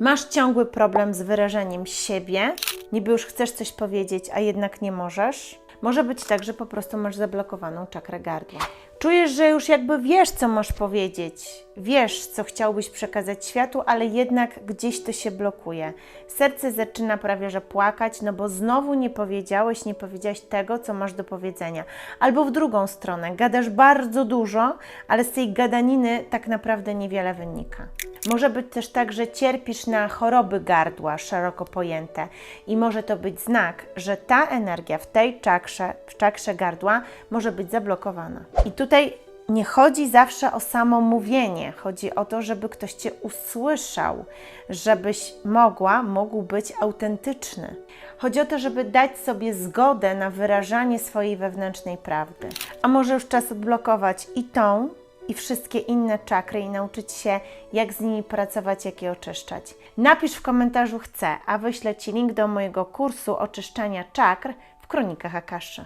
Masz ciągły problem z wyrażaniem siebie, niby już chcesz coś powiedzieć, a jednak nie możesz. Może być tak, że po prostu masz zablokowaną czakrę gardła. Czujesz, że już jakby wiesz, co masz powiedzieć, wiesz, co chciałbyś przekazać światu, ale jednak gdzieś to się blokuje. Serce zaczyna prawie że płakać, no bo znowu nie powiedziałeś, nie powiedziałaś tego, co masz do powiedzenia. Albo w drugą stronę, gadasz bardzo dużo, ale z tej gadaniny tak naprawdę niewiele wynika. Może być też tak, że cierpisz na choroby gardła, szeroko pojęte, i może to być znak, że ta energia w tej czakrze, w czakrze gardła może być zablokowana. I tutaj nie chodzi zawsze o samo mówienie, chodzi o to, żeby ktoś Cię usłyszał, żebyś mogła, mógł być autentyczny. Chodzi o to, żeby dać sobie zgodę na wyrażanie swojej wewnętrznej prawdy. A może już czas odblokować i tą, i wszystkie inne czakry i nauczyć się, jak z nimi pracować, jak je oczyszczać. Napisz w komentarzu chcę, a wyślę Ci link do mojego kursu oczyszczania czakr w Kronikach Akaszy.